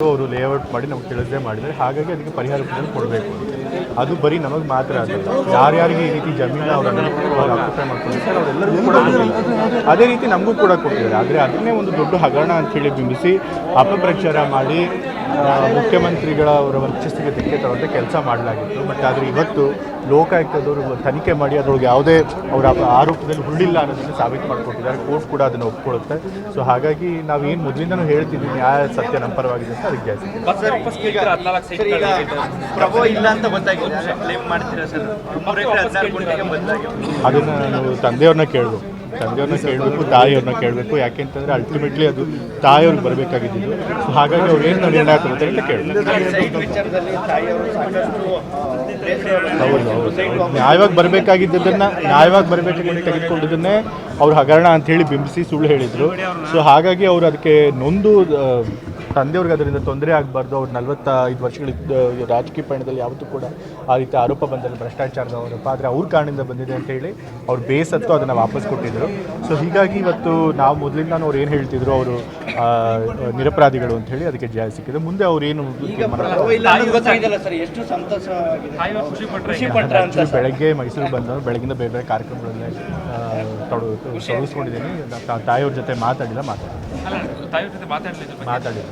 ಅವರು ಲೇಔಟ್ ಮಾಡಿ ನಮ್ಗೆ ತಿಳಿಸದೆ ಮಾಡಿದರೆ ಹಾಗಾಗಿ ಅದಕ್ಕೆ ಪರಿಹಾರ ಕೊಡಬೇಕು ಅದು ಬರೀ ನಮಗೆ ಮಾತ್ರ ಅಲ್ಲ. ಯಾರ್ಯಾರಿಗೆ ಈ ರೀತಿ ಜಮೀನು ಅವರನ್ನು ಆಕ್ಯುಪೈ ಮಾಡ್ಕೊಂಡಿರ್ತಾರೆ ಅದೇ ರೀತಿ ನಮಗೂ ಕೂಡ ಕೊಟ್ಟಿದ್ದಾರೆ ಆದರೆ ಅದನ್ನೇ ಒಂದು ದೊಡ್ಡ ಹಗರಣ ಅಂತೇಳಿ ಬಿಂಬಿಸಿ ಅಪಪ್ರಚಾರ ಮಾಡಿ ಮುಖ್ಯಮಂತ್ರಿಗಳ ಅವರ ವರ್ಚಸ್ಸಿಗೆ ತೆಕ್ಕೆ ತರುವಂಥ ಕೆಲಸ ಮಾಡಲಾಗಿತ್ತು. ಬಟ್ ಆದರೆ ಇವತ್ತು ಲೋಕಾಯುಕ್ತದವರು ತನಿಖೆ ಮಾಡಿ ಅದರೊಳಗೆ ಯಾವುದೇ ಅವರ ಆರೋಪದಲ್ಲಿ ಹುಳ್ಳಿಲ್ಲ ಅನ್ನೋದನ್ನು ಸಾಬೀತು ಮಾಡಿಕೊಟ್ಟಿದ್ದಾರೆ. ಕೋರ್ಟ್ ಕೂಡ ಅದನ್ನು ಒಪ್ಕೊಳ್ಳುತ್ತೆ ಸೊ ಹಾಗಾಗಿ ನಾವು ಏನು ಮೊದಲಿಂದನೂ ಹೇಳ್ತಿದ್ದೀವಿ ನ್ಯಾಯ ಸತ್ಯ ನಮ್ಮ ಪರವಾಗಿದೆ ಅಂತ ಅದಕ್ಕೆ ಜಾಸ್ತಿ ಅದನ್ನು ನಾನು ತಂದೆಯವ್ರನ್ನ ಕೇಳಬೇಕು. ತಂದೆಯವ್ರನ್ನ ಕೇಳಬೇಕು, ತಾಯಿಯವ್ರನ್ನ ಕೇಳಬೇಕು ಯಾಕೆಂತಂದರೆ ಅಲ್ಟಿಮೇಟ್ಲಿ ಅದು ತಾಯಿಯವ್ರಿಗೆ ಬರಬೇಕಾಗಿದ್ದು ಸೊ ಹಾಗಾಗಿ ಅವ್ರು ಏನು ನಿರ್ಣಯ ತಗೋತಾರೆ ಅಂತ ಕೇಳಬೇಕು ಹೌದು ಹೌದು. ನ್ಯಾಯವಾಗಿ ಬರಬೇಕಾಗಿದ್ದದನ್ನ, ನ್ಯಾಯವಾಗಿ ಬರಬೇಕಾಗಿ ತೆಗೆದುಕೊಂಡಿದ್ದನ್ನೇ ಅವ್ರು ಹಗರಣ ಅಂತ ಹೇಳಿ ಬಿಂಬಿಸಿ ಸುಳ್ಳು ಹೇಳಿದರು. ಸೊ ಹಾಗಾಗಿ ಅವರು ಅದಕ್ಕೆ ನೊಂದು ತಂದೆಯವ್ರಿಗೆ ಅದರಿಂದ ತೊಂದರೆ ಆಗಬಾರ್ದು ಅವ್ರು ನಲವತ್ತೈದು ವರ್ಷಗಳಿದ್ದ ರಾಜಕೀಯ ಪಯಣದಲ್ಲಿ ಯಾವತ್ತೂ ಕೂಡ ಆ ರೀತಿ ಆರೋಪ ಬಂದಲ್ಲಿ ಭ್ರಷ್ಟಾಚಾರದ ಆರೋಪ ಆದರೆ ಅವ್ರ ಕಾರಣದಿಂದ ಬಂದಿದೆ ಅಂತ ಹೇಳಿ ಅವ್ರು ಬೇಸತ್ತು ಅದನ್ನು ವಾಪಸ್ ಕೊಟ್ಟಿದ್ದರು ಸೊ ಹೀಗಾಗಿ ಇವತ್ತು ನಾವು ಮೊದಲಿಂದ ಅವ್ರು ಏನು ಹೇಳ್ತಿದ್ರು ಅವರು ನಿರಪರಾಧಿಗಳು ಅಂತ ಹೇಳಿ ಅದಕ್ಕೆ ಜಯ ಸಿಕ್ಕಿದೆ. ಮುಂದೆ ಅವ್ರು ಏನು ಬೆಳಗ್ಗೆ ಮೈಸೂರಿಗೆ ಬಂದವರು ಬೆಳಗಿಂದ ಬೇರೆ ಬೇರೆ ಕಾರ್ಯಕ್ರಮಗಳಲ್ಲೇ ತೊಡಗು ತೊಡಗಿಸ್ಕೊಂಡಿದ್ದೀನಿ. ತಾಯಿಯವ್ರ ಜೊತೆ ಮಾತಾಡಿಲ್ಲ ಮಾತಾಡಿದ್ದೀನಿ ಮಾತಾಡಿದ್ದೀನಿ ಜೊತೆ ಮಾತಾಡಲಿಲ್ಲ ಮಾತಾಡಿಲ್ಲ.